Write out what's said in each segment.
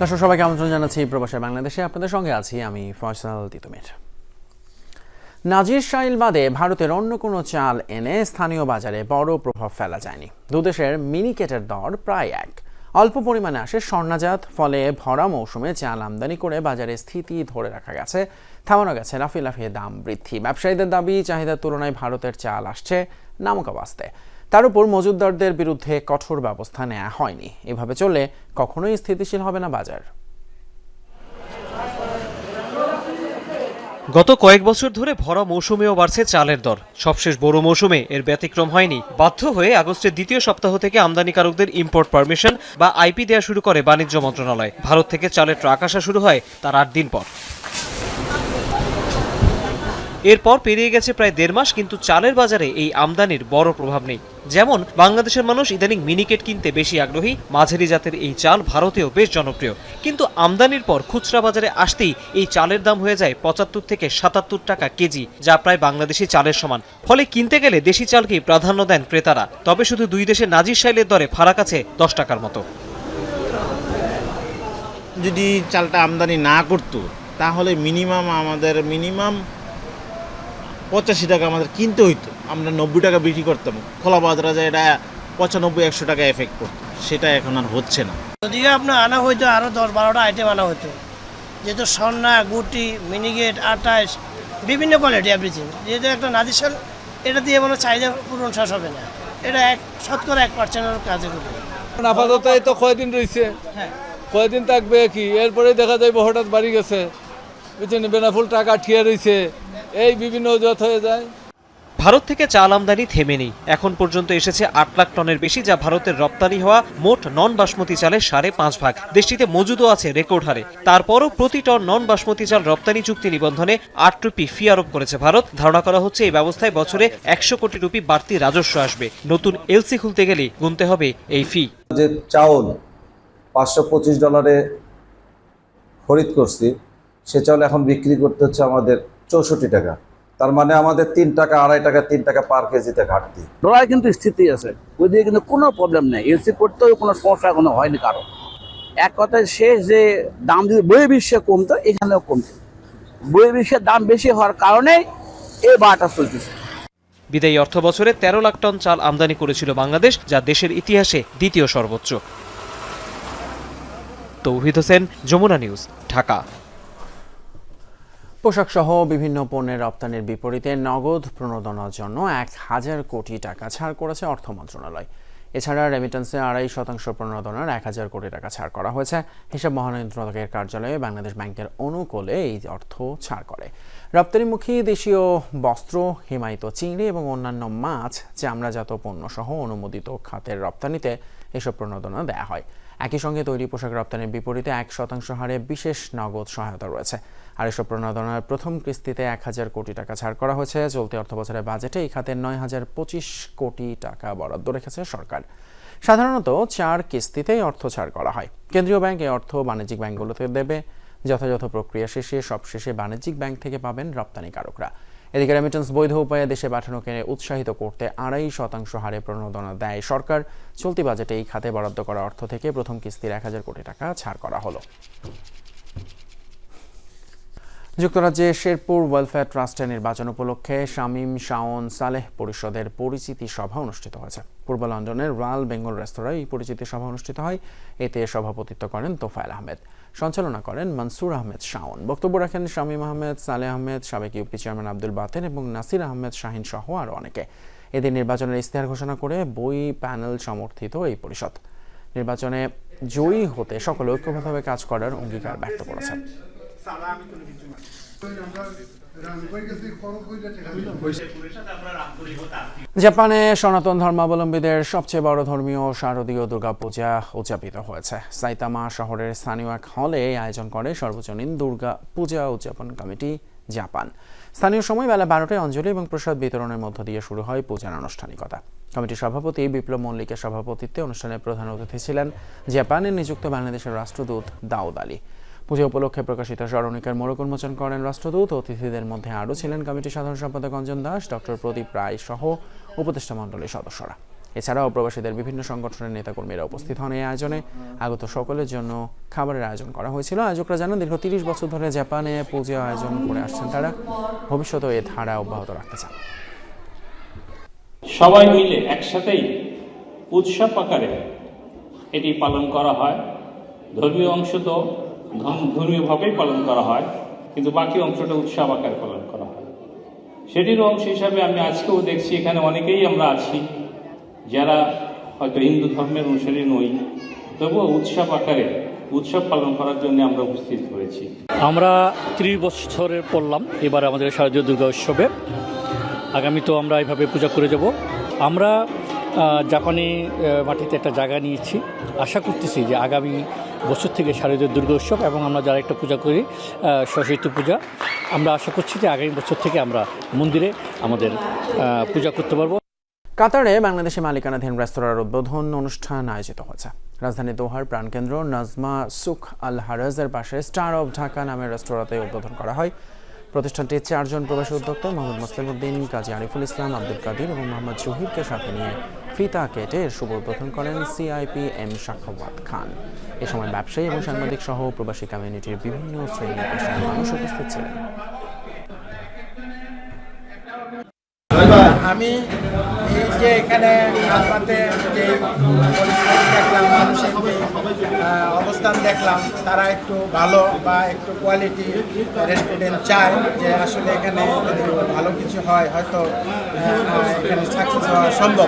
দর্শক, সবাইকে আমন্ত্রণ জানাচ্ছি প্রবাসে বাংলাদেশে। আপনাদের সঙ্গে আছি আমি ফয়সাল তিতুমির। নাজির শাইল বাদে ভারতের অন্য কোনো চাল এনে স্থানীয় বাজারে বড় প্রভাব ফেলা যায়নি। দুদেশের মিনিকেটের দর প্রায় এক। অল্প পরিমাণে আসে স্বর্ণাজাত, ফলে ভরা মৌসুমে চাল আমদানি করে বাজারে স্থিতি ধরে রাখা গেছে। থামানো গেছে লাফিয়ে লাফিয়ে দাম বৃদ্ধি। ব্যবসায়ীদের দাবি, চাহিদার তুলনায় ভারতের চাল আসছে নামকা বাস্তে তার উপর মজুতদারদের বিরুদ্ধে কঠোর ব্যবস্থা নেওয়া হয়নি। এভাবে চললে কখনোই স্থিতিশীল হবে না বাজার। গত কয়েক বছর ধরে ভরা মৌসুমেও বাড়ছে চালের দর। সবশেষ বড় মৌসুমে এর ব্যতিক্রম হয়নি। বাধ্য হয়ে আগস্টের দ্বিতীয় সপ্তাহ থেকে আমদানিকারকদের ইম্পোর্ট পারমিশন বা আইপি দেওয়া শুরু করে বাণিজ্য মন্ত্রণালয়। ভারত থেকে চালের ট্রাক আসা শুরু হয় তার আট দিন পর। এরপর পেরিয়ে গেছে প্রায় দেড় মাস, কিন্তু চালের বাজারে এই আমদানির বড় প্রভাব নেই। যেমন, বাংলাদেশের মানুষ ইদানিং মিনিকেট কিনতে বেশি আগ্রহী। মাঝারি জাতের এই চাল ভারতেও বেশ জনপ্রিয়। কিন্তু আমদানির পর খুচরা বাজারে আসতেই এই চালের দাম হয়ে যায় পঁচাত্তর থেকে সাতাত্তর টাকা কেজি, যা প্রায় বাংলাদেশি চালের সমান। ফলে কিনতে গেলে দেশি চালকেই প্রাধান্য দেন ক্রেতারা। তবে শুধু দুই দেশের নাজির শাইলের দরে ফারাক আছে দশ টাকার মতো। যদি চালটা আমদানি না করতো, তাহলে মিনিমাম আমাদের মিনিমাম পঁচাশি টাকা আমাদের কিনতে হইতো। আমরা নব্বই টাকা বিক্রি করতাম। খোলা বাজারে যায় এটা পঁচানব্বই একশো টাকা এফেক্ট করতো। সেটা এখন আর হচ্ছে না। যদিও আপনার আনা হইতো আরও দশ বারোটা আইটেম আনা হতো যেহেতু সন্না গুটি মিনিগেট আটাইশ বিভিন্ন কোয়ালিটি এভরিথিং যেহেতু একটা নাদিশাল এটা দিয়ে মনে চাহিদা পূরণ শেষ হবে না। এটা এক শতকরা এক পার্সেন্টের কাজে করবে। আপাতত এই তো কয়দিন রয়েছে কয়দিন থাকবে কি? এরপরে দেখা যাবে হঠাৎ বাড়ি গেছে। বুঝছেন বেনাফুল টাকা ঠিয়া রয়েছে এই বিভিন্ন অজুহাত হয়ে যায়। ভারত থেকে চাল আমদানি থেমে নেই। এখন পর্যন্ত এসেছে আট লাখ টনের বেশি যা ভারতের রপ্তানি হওয়া মোট নন বাসমতি চালের সাড়ে পাঁচ ভাগ। দেশটিতে মজুদও আছে রেকর্ড হারে। তারপরও প্রতি টন নন বাসমতি চাল রপ্তানি চুক্তি নিবন্ধনে আট রুপি ফি আরোপ করেছে ভারত। ধারণা করা হচ্ছে এই ব্যবস্থায় বছরে একশো কোটি রুপি বাড়তি রাজস্ব আসবে। নতুন এলসি খুলতে গেলে গুনতে হবে এই ফি। যে চাউল পাঁচশো পঁচিশ ডলারে খরিদ করছি সে চাউল এখন বিক্রি করতে হচ্ছে আমাদের চৌষট্টি টাকা। তার মানে আমাদের তিন টাকা আড়াই টাকা তিন টাকা পার কেজিতে ঘাটতি। ডলার কিন্তু স্থিতি আছে। ওই দিকে কিন্তু কোনো প্রবলেম নেই। এসি করতেও কোনো সমস্যা এখনও হয়নি কারও। এক কথায় শেষ যে দাম যদি বই বিশ্বে কমতো এখানেও কমতো বই বিশ্বের দাম বেশি হওয়ার কারণে এই বারটা চলতেছে। বিদায়ী অর্থ বছরে তেরো লাখ টন চাল আমদানি করেছিল বাংলাদেশ যা দেশের ইতিহাসে দ্বিতীয় সর্বোচ্চ। তৌহিদ হোসেন যমুনা নিউজ ঢাকা। পোশাক সহ বিভিন্ন পণ্যের রপ্তানির বিপরীতে নগদ প্রণোদনার জন্য এক হাজার কোটি টাকা ছাড় করেছে অর্থ মন্ত্রণালয়। এছাড়া রেমিটেন্সে আড়াই শতাংশ প্রণোদনার এক হাজার কোটি টাকা ছাড় করা হয়েছে। হিসাব মহানিয়ন্ত্রকের কার্যালয়ে বাংলাদেশ ব্যাংকের অনুকূলে এই অর্থ ছাড় করে। রপ্তানিমুখী দেশীয় বস্ত্র, হিমায়িত চিংড়ি এবং অন্যান্য মাছ, চামড়াজাত পণ্য সহ অনুমোদিত খাতের রপ্তানিতে এসব প্রণোদনা দেওয়া হয়। একই সঙ্গে তৈরি পোশাক রপ্তানির বিপরীতে এক শতাংশ হারে বিশেষ নগদ সহায়তা রয়েছে। আর এসব প্রণোদনার প্রথম কিস্তিতে এক হাজার কোটি টাকা ছাড় করা হয়েছে। চলতি অর্থ বছরের বাজেটে এই খাতের নয় হাজার পঁচিশ কোটি টাকা বরাদ্দ রেখেছে সরকার। সাধারণত চার কিস্তিতেই অর্থ ছাড় করা হয়। কেন্দ্রীয় ব্যাংক এই অর্থ বাণিজ্যিক ব্যাংকগুলোতে দেবে। যথাযথ প্রক্রিয়া শেষে সবশেষে বাণিজ্যিক ব্যাংক থেকে পাবেন রপ্তানিকারকরা। এদিকে রেমিটেন্স বৈধ উপায়ে দেশে পাঠানোকে উৎসাহিত করতে আড়াই শতাংশ হারে প্রণোদনা দেয় সরকার। চলতি বাজেটে এই খাতে বরাদ্দ করা অর্থ থেকে প্রথম কিস্তির এক হাজার কোটি টাকা ছাড় করা হলো। যুক্তরাজ্যে শেরপুর ওয়েলফেয়ার ট্রাস্টের নির্বাচন উপলক্ষে শামীম শাওন সালেহ পরিষদের পরিচিতি সভা অনুষ্ঠিত হয়েছে। পূর্ব লন্ডনের রয়্যাল বেঙ্গল রেস্তোরাঁয় এই পরিচিতি সভা অনুষ্ঠিত হয়। এতে সভাপতিত্ব করেন তোফায়েল আহমেদ। সঞ্চালনা করেন মনসুর আহমেদ শাওন। বক্তব্য রাখেন শামীম আহমেদ, সালেহ আহমেদ, সাবেক ইউপি চেয়ারম্যান আব্দুল বাতেন এবং নাসির আহমেদ শাহিন সহ আরও অনেকে। এদিন নির্বাচনের ইস্তেহার ঘোষণা করে বই প্যানেল সমর্থিত এই পরিষদ। নির্বাচনে জয়ী হতে সকলে ঐক্যবদ্ধভাবে কাজ করার অঙ্গীকার ব্যক্ত করেছেন। জাপানে সনাতন ধর্মাবলম্বীদের সবচেয়ে বড় ধর্মীয় শারদীয় দুর্গাপূজা উদযাপিত হয়েছে। সাইতামা শহরের স্থানীয় এক হলে আয়োজন করে সর্বজনীন দুর্গা পূজা উদযাপন কমিটি, জাপান। স্থানীয় সময় বেলা বারোটায় অঞ্জলি এবং প্রসাদ বিতরণের মধ্য দিয়ে শুরু হয় পূজার আনুষ্ঠানিকতা। কমিটির সভাপতি বিপ্লব মল্লিকের সভাপতিত্বে অনুষ্ঠানের প্রধান অতিথি ছিলেন জাপানে নিযুক্ত বাংলাদেশের রাষ্ট্রদূত দাউদ আলী। পুজো উপলক্ষে প্রকাশিত স্মরণিকার মোড়ক উন্মোচন করেন রাষ্ট্রদূত, অতিথিদের মধ্যে আরও ছিলেন কমিটির সাধারণ সম্পাদক অঞ্জন দাস ডক্টর প্রদীপ রায় সহ উপদেষ্টা মণ্ডলীর সদস্যরা। এছাড়াও প্রবাসীদের বিভিন্ন সংগঠনের নেতাকর্মীরা উপস্থিত হন এই আয়োজনে। আগত সকলের জন্য খাবারের আয়োজন করা হয়েছিল। আয়োজকরা জানান, দীর্ঘ তিরিশ বছর ধরে জাপানে পূজা আয়োজন করে আসছেন তারা। ভবিষ্যতেও এ ধারা অব্যাহত রাখতে চান। সবাই মিলে একসাথেই উৎসব আকারে এটি পালন করা হয়। ধর্মীয় অংশ তো ধর্মীয়ভাবেই পালন করা হয়, কিন্তু বাকি অংশটা উৎসব আকারে পালন করা হয়। সেটির অংশ হিসাবে আমি আজকেও দেখছি, এখানে অনেকেই আমরা আছি যারা হয়তো হিন্দু ধর্মের অনুসারী নই, তবুও উৎসব আকারে উৎসব পালন করার জন্য আমরা উপস্থিত হয়েছি। আমরা ত্রিশ বছরের পড়লাম, এবার আমাদের শারদীয় দুর্গা উৎসবে। আগামী তো আমরা এইভাবে পূজা করে যাব। আমরা জাপানি মাটিতে একটা জায়গা নিয়েছি। আশা করতেছি যে আগামী বছর থেকে শারদীয় দুর্গা উৎসব এবং আমরা যারা একটা পূজা করি সরস্বতী পূজা, আমরা আশা করছি যে আগামী বছর থেকে আমরা মন্দিরে আমাদের পূজা করতে পারব। কাতারে বাংলাদেশি মালিকানাধীন রেস্তোরাঁর উদ্বোধন অনুষ্ঠান আয়োজিত হয়েছে। রাজধানী দোহার প্রাণকেন্দ্র নাজমা সুখ আল হারাজের পাশে স্টার অফ ঢাকা নামের রেস্তোরাঁতে উদ্বোধন করা হয়। প্রতিষ্ঠানটির চারজন প্রবাসী উদ্যোক্তা, মোহাম্মদ মুসলিম উদ্দিন কাজী আরিফুল ইসলাম, আব্দুল কাদির এবং মোহাম্মদ জহিরকে সাথে নিয়ে ফিতা কেটে এর শুভ উদ্বোধন করেন সিআইপি এম শাখাওয়াত খান। এ সময় ব্যবসায়ী এবং সাংবাদিক সহ প্রবাসী কমিউনিটির বিভিন্ন শ্রেণি পেশার মানুষ উপস্থিত ছিলেন। আমি এই যে এখানে হাসপাতে যে দেখলাম, মানুষের অবস্থান দেখলাম, তারা একটু ভালো বা একটু কোয়ালিটি রেস্টুরেন্ট চায় যে আসলে এখানে ভালো কিছু হয়, হয়তো এখানে সাকসেস হওয়া সম্ভব।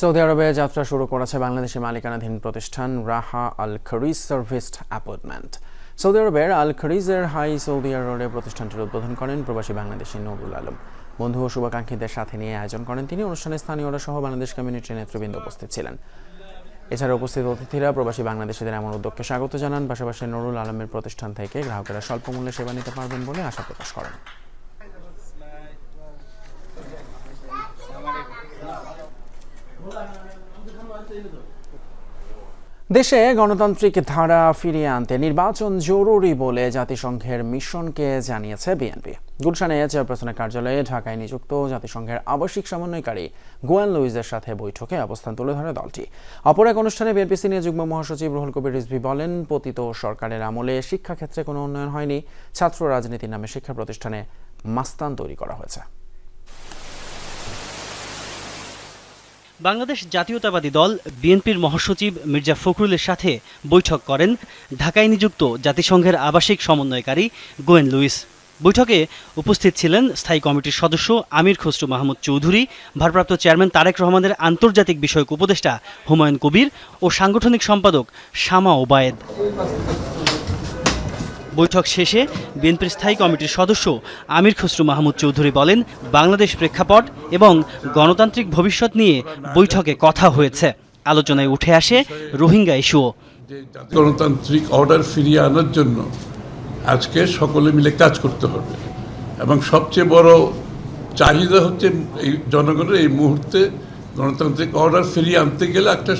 সৌদি আরবে যাত্রা শুরু করেছে বাংলাদেশের মালিকানাধীন প্রতিষ্ঠান Raha Al Kharij serviced appointment Saudi আরবের আল খরিজের হাই সৌদি রোডে প্রতিষ্ঠানটির উদ্বোধন করেন প্রবাসী বাংলাদেশি নুরুল আলম। বন্ধু ও শুভাকাঙ্ক্ষীদের সাথে নিয়ে আয়োজন করেন তিনি। অনুষ্ঠানে স্থানীয়রা সহ বাংলাদেশ কমিউনিটির নেতৃবৃন্দ উপস্থিত ছিলেন। এছাড়া উপস্থিত অতিথিরা প্রবাসী বাংলাদেশিদের এমন উদ্যোগকে স্বাগত জানান। পাশাপাশি নুরুল আলমের প্রতিষ্ঠান থেকে গ্রাহকেরা স্বল্প মূল্যে সেবা নিতে পারবেন বলে আশা প্রকাশ করেন। দেশে গণতান্ত্রিক ধারা ফিরিয়ে আনতে নির্বাচন জরুরি বলে জাতিসংঘের মিশনকে জানিয়েছে বিএনপি। গুলশানে চেয়ারপারসনের কার্যালয়ে ঢাকায় নিযুক্ত জাতিসংঘের আবাসিক সমন্বয়কারী গোয়ান লুইজের সাথে বৈঠকে অবস্থান তুলে ধরে দলটি। অপর এক অনুষ্ঠানে বিএনপি সিনিয়র যুগ্ম মহাসচিব রুহুল কবির রিজভি বলেন, পতিত সরকারের আমলে শিক্ষাক্ষেত্রে কোনো উন্নয়ন হয়নি। ছাত্র রাজনীতির নামে শিক্ষা প্রতিষ্ঠানে মাস্তান তৈরি করা হয়েছে। বাংলাদেশ জাতীয়তাবাদী দল বিএনপির মহাসচিব মির্জা ফখরুলের সাথে বৈঠক করেন ঢাকায় নিযুক্ত জাতিসংঘের আবাসিক সমন্বয়কারী গোয়েন লুইস। বৈঠকে উপস্থিত ছিলেন স্থায়ী কমিটির সদস্য আমির খসরু মাহমুদ চৌধুরী, ভারপ্রাপ্ত চেয়ারম্যান তারেক রহমানের আন্তর্জাতিক বিষয়ক উপদেষ্টা হুমায়ুন কবির ও সাংগঠনিক সম্পাদক শামা ওবায়েদ। বৈঠক শেষে বিএনপির স্থায়ী কমিটির সদস্য আমির খসরু মাহমুদ চৌধুরী বলেন, বাংলাদেশ প্রেক্ষাপট এবং গণতান্ত্রিক ভবিষ্যৎ নিয়ে বৈঠকে কথা হয়েছে। আলোচনায় উঠে আসে রোহিঙ্গা ইস্যুও। গণতান্ত্রিক অর্ডার ফিরিয়ে আনার জন্য আজকে সকলে মিলে কাজ করতে হবে এবং সবচেয়ে বড় চাহিদা হচ্ছে এই জনগণের এই মুহূর্তে গণতান্ত্রিক অর্ডার ফিরিয়ে আনতে গেলে একটা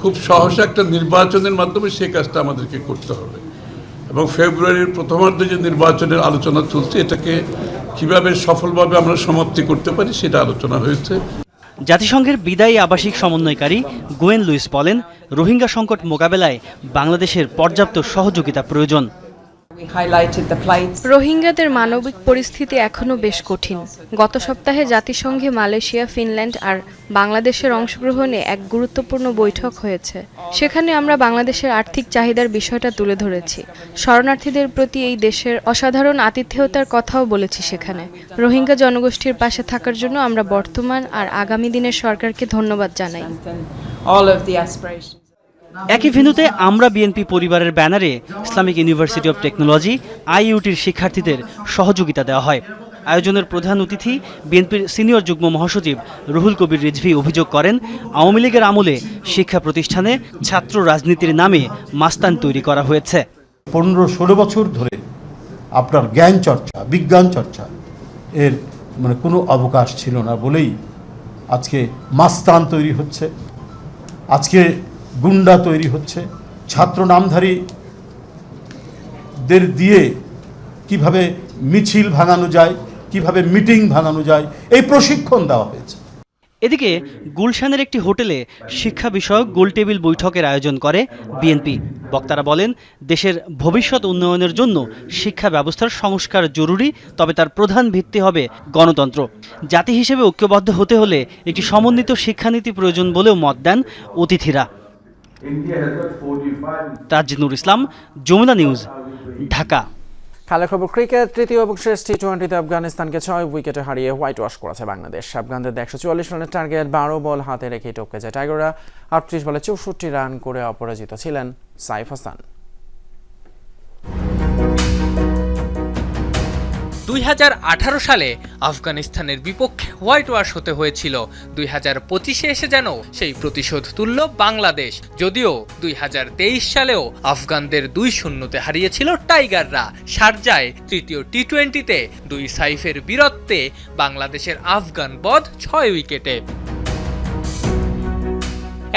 খুব সহসা একটা নির্বাচনের মাধ্যমে সেই কাজটা আমাদেরকে করতে হবে। এবং ফেব্রুয়ারির প্রথমার্ধে যে নির্বাচনের আলোচনা চলছে, এটাকে কীভাবে সফলভাবে আমরা সমাপ্তি করতে পারি সেটা আলোচনা হয়েছে। জাতিসংঘের বিদায়ী আবাসিক সমন্বয়কারী গোয়েন লুইস বলেন, রোহিঙ্গা সংকট মোকাবেলায় বাংলাদেশের পর্যাপ্ত সহযোগিতা প্রয়োজন। রোহিঙ্গাদের মানবিক পরিস্থিতি এখনও বেশ কঠিন। গত সপ্তাহে জাতিসংঘে মালয়েশিয়া ফিনল্যান্ড আর বাংলাদেশের অংশগ্রহণে এক গুরুত্বপূর্ণ বৈঠক হয়েছে। সেখানে আমরা বাংলাদেশের আর্থিক চাহিদার বিষয়টা তুলে ধরেছি। শরণার্থীদের প্রতি এই দেশের অসাধারণ আতিথেয়তার কথাও বলেছি সেখানে। রোহিঙ্গা জনগোষ্ঠীর পাশে থাকার জন্য আমরা বর্তমান আর আগামী দিনের সরকারকে ধন্যবাদ জানাই। একই ভেন্যুতে আমরা বিএনপি পরিবারের ব্যানারে ইসলামিক ইউনিভার্সিটি অব টেকনোলজি, আইইউটির শিক্ষার্থীদের সহযোগিতা দেওয়া হয়। আয়োজনের প্রধান অতিথি বিএনপির সিনিয়র যুগ্ম মহাসচিব রুহুল কবির রিজভি অভিযোগ করেন, আওয়ামী লীগের আমলে শিক্ষা প্রতিষ্ঠানে ছাত্র রাজনীতির নামে মাস্তান তৈরি করা হয়েছে। পনেরো ষোলো বছর ধরে আপনার জ্ঞান চর্চা, বিজ্ঞান চর্চা এর মানে কোনো অবকাশ ছিল না বলেই আজকে মাস্তান তৈরি হচ্ছে। আজকে গুন্ডা তৈরি হচ্ছে। ছাত্র নামধারীদের দিয়ে কীভাবে মিছিল ভাঙানো যায়, কীভাবে মিটিং ভাঙানো যায়, এই প্রশিক্ষণ দেওয়া হয়েছে। এদিকে গুলশানের একটি হোটেলে শিক্ষা বিষয়ক গোলটেবিল বৈঠকের আয়োজন করে বিএনপি। বক্তারা বলেন, দেশের ভবিষ্যৎ উন্নয়নের জন্য শিক্ষা ব্যবস্থার সংস্কার জরুরি, তবে তার প্রধান ভিত্তি হবে গণতন্ত্র। জাতি হিসেবে ঐক্যবদ্ধ হতে হলে একটি সমন্বিত শিক্ষানীতি প্রয়োজন বলেও মত দেন অতিথিরা। তাজিনুর ইসলাম যমুনা নিউজ ঢাকা। খালে খবর ক্রিকেট তৃতীয় এবং শেষ টি টোয়েন্টিতে আফগানিস্তানকে ছয় উইকেটে হারিয়ে হোয়াইট ওয়াশ করেছে বাংলাদেশ। আফগানদের একশো চুয়াল্লিশ রানের টার্গেট বারো বল হাতে রেখে টপকে যায় টাইগাররা। আটত্রিশ বলে চৌষট্টি রান করে অপরাজিত ছিলেন সাইফ হাসান। দুই হাজার আঠারো সালে আফগানিস্তানের বিপক্ষে হোয়াইট ওয়াশ হতে হয়েছিল। দুই হাজার পঁচিশে এসে যেন সেই প্রতিশোধ তুলল বাংলাদেশ। যদিও দুই হাজার তেইশ সালেও আফগানদের দুই শূন্যতে হারিয়েছিল টাইগাররা। শারজায় তৃতীয় টি টোয়েন্টিতে দুই সাইফের বীরত্বে বাংলাদেশের আফগান বধ ছয় উইকেটে।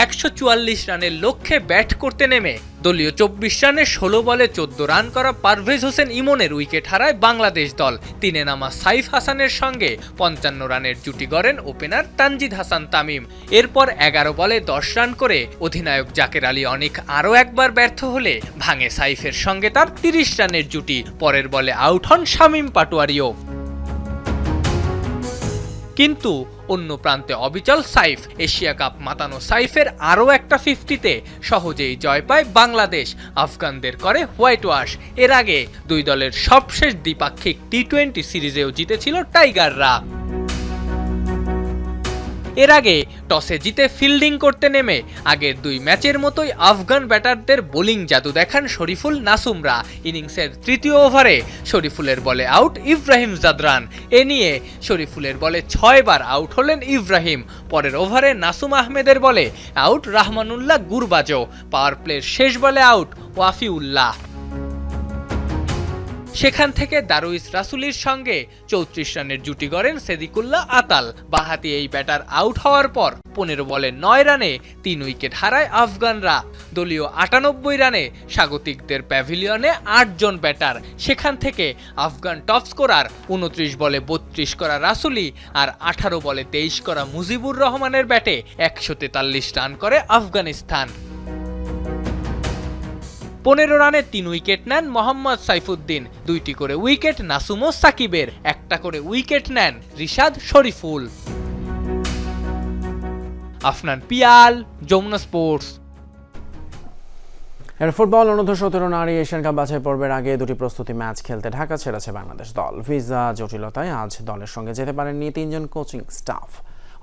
একশো চুয়াল্লিশ রানের লক্ষ্যে ব্যাট করতে নেমে দলীয় চব্বিশ রানে ষোলো বলে চোদ্দ রান করা পারভেজ হোসেন ইমনের উইকেট হারায় বাংলাদেশ দল। তিনে নামা সাইফ হাসানের সঙ্গে পঞ্চান্ন রানের জুটি গড়েন ওপেনার তানজিদ হাসান তামিম। এরপর এগারো বলে দশ রান করে অধিনায়ক জাকের আলী অনেক আরও একবার ব্যর্থ হলে ভাঙে সাইফের সঙ্গে তার তিরিশ রানের জুটি, পরের বলে আউট হন শামীম পাটোয়ারিও। কিন্তু অন্য প্রান্তে অবিচল সাইফ। এশিয়া কাপ মাতানো সাইফের আরও একটা ফিফটিতে সহজেই জয় পায় বাংলাদেশ। আফগানদের করে হোয়াইট ওয়াশ। এর আগে দুই দলের সবশেষ দ্বিপাক্ষিক টি টোয়েন্টি সিরিজেও জিতেছিল টাইগাররা। এর আগে টসে জিতে ফিল্ডিং করতে নেমে আগের দুই ম্যাচের মতোই আফগান ব্যাটারদের বোলিং জাদু দেখান শরীফুল নাসুমরা। ইনিংসের তৃতীয় ওভারে শরীফুলের বলে আউট ইব্রাহিম জাদরান। এ নিয়ে শরীফুলের বলে ছয়বার আউট হলেন ইব্রাহিম। পরের ওভারে নাসুম আহমেদের বলে আউট রাহমানুল্লাহ গুরবাজো। পাওয়ার প্লের শেষ বলে আউট ওয়াফিউল্লাহ। সেখান থেকে দারুইস রাসুলির সঙ্গে চৌত্রিশ রানের জুটি গড়েন সেদিকুল্লাহ আতাল। বাহাতি এই ব্যাটার আউট হওয়ার পর পনেরো বলে নয় রানে তিন উইকেট হারায় আফগানরা। দলীয় আটানব্বই রানে স্বাগতিকদের প্যাভিলিয়নে আটজন ব্যাটার। সেখান থেকে আফগান টপ স্কোরার উনত্রিশ বলে বত্রিশ করা রাসুলি আর আঠারো বলে তেইশ করা মুজিবুর রহমানের ব্যাটে একশো তেতাল্লিশ রান করে আফগানিস্তান। পনেরো রানে তিন উইকেট নেন মোহাম্মদ সাইফুদ্দিন। দুইটি করে উইকেট নাসুমো সাকিবের। একটা করে উইকেট নেন রিশাদ শরীফুল। আফনান পিয়াল, যমুনা স্পোর্টস। এর ফুটবল অনূর্ধ্ব সতেরো নারী এশিয়ান কাপ বাছাই পর্বের আগে দুটি প্রস্তুতি ম্যাচ খেলতে ঢাকা ছেড়েছে বাংলাদেশ দল। ভিসা জটিলতায় আজ দলের সঙ্গে যেতে পারেননি তিনজন কোচিং স্টাফ।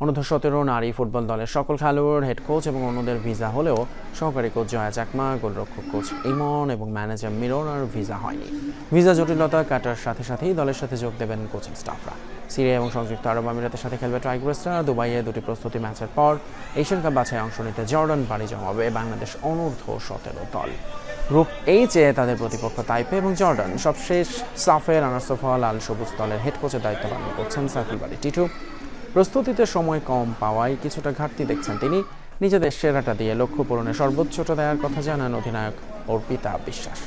অনূর্ধ্ব সতেরো নারী ফুটবল দলের সকল খেলোয়াড় হেড কোচ এবং অন্যদের ভিসা হলেও সহকারী কোচ জয়া চাকমা, গোলরক্ষক কোচ ইমন এবং ম্যানেজার মিরোনার ভিসা হয়নি। ভিসা জটিলতা কাটার সাথে সাথেই দলের সাথে যোগ দেবেন কোচিং স্টাফরা সিরিয়া এবং সংযুক্ত আরব আমিরাতের সাথে খেলবে টাইগ্রেসরা। দুবাইয়ে দুটি প্রস্তুতি ম্যাচের পর এশিয়ান কাপ বাছাই অংশ নিতে জর্ডান পাড়ি জমাবে বাংলাদেশ অনূর্ধ্ব সতেরো দল। গ্রুপ এইচে তাদের প্রতিপক্ষ তাইপে এবং জর্ডান। সবশেষ সাফের আনাসফা আল সবুজ দলের হেড কোচের দায়িত্ব পালন করছেন সাইফুল বাড়ি টিটু। প্রস্তুতিতে সময় কম পাওয়ায় কিছুটা ঘাটতি দেখছেন তিনি। নিজেদের সেরাটা দিয়ে লক্ষ্য পূরণে সর্বোচ্চটা দেওয়ার কথা জানান অধিনায়ক অর্পিতা বিশ্বাস।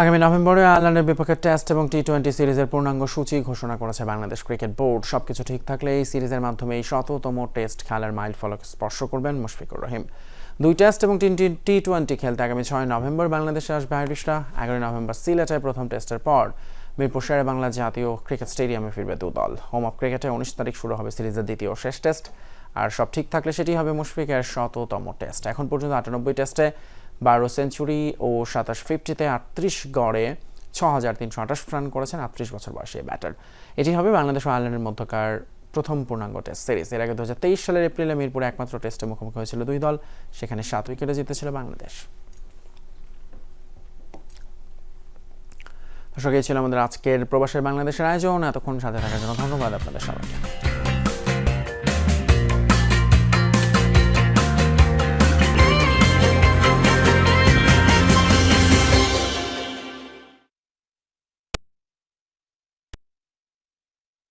আগামী নভেম্বরে আয়ারল্যান্ডের বিপক্ষে টেস্ট এবং টি টোয়েন্টি সিরিজের পূর্ণাঙ্গ সূচি ঘোষণা করেছে বাংলাদেশ ক্রিকেট বোর্ড। সবকিছু ঠিক থাকলে এই সিরিজের মাধ্যমে এই শততম টেস্ট খেলার মাইল ফলক স্পর্শ করবেন মুশফিকুর রহিম। দুই টেস্ট এবং তিনটি টি টোয়েন্টি খেলতে আগামী ছয় নভেম্বর বাংলাদেশে আসবে আইরিশরা। এগারোই নভেম্বর সিলেটে প্রথম টেস্টের পর মিরপুর শেরে বাংলা জাতীয় ক্রিকেট স্টেডিয়ামে ফিরবে দু দল। হোম অফ ক্রিকেটে উনিশ তারিখ শুরু হবে সিরিজের দ্বিতীয় শেষ টেস্ট। আর সব ঠিক থাকলে সেটি হবে মুশফিকের শততম টেস্ট। এখন পর্যন্ত আটানব্বই টেস্টে বারো সেঞ্চুরি ও সাতাশ ফিফটিতে আটত্রিশ গড়ে ছ হাজার তিনশো আঠাশ রান করেছেন আটত্রিশ বছর বয়সী ব্যাটার এটি হবে বাংলাদেশ ও আয়ারল্যান্ডের মধ্যকার প্রথম পূর্ণাঙ্গ টেস্ট সিরিজ। এর আগে দু হাজার তেইশ সালের এপ্রিলে মিরপুরে একমাত্র টেস্টে মুখোমুখি হয়েছিল দুই দল। সেখানে সাত উইকেটে জিতেছিল বাংলাদেশ। দর্শক এই ছিল আমাদের আজকের প্রবাসের বাংলাদেশের আয়োজন। এতক্ষণ সাথে থাকার জন্য ধন্যবাদ আপনাদের সবাইকে।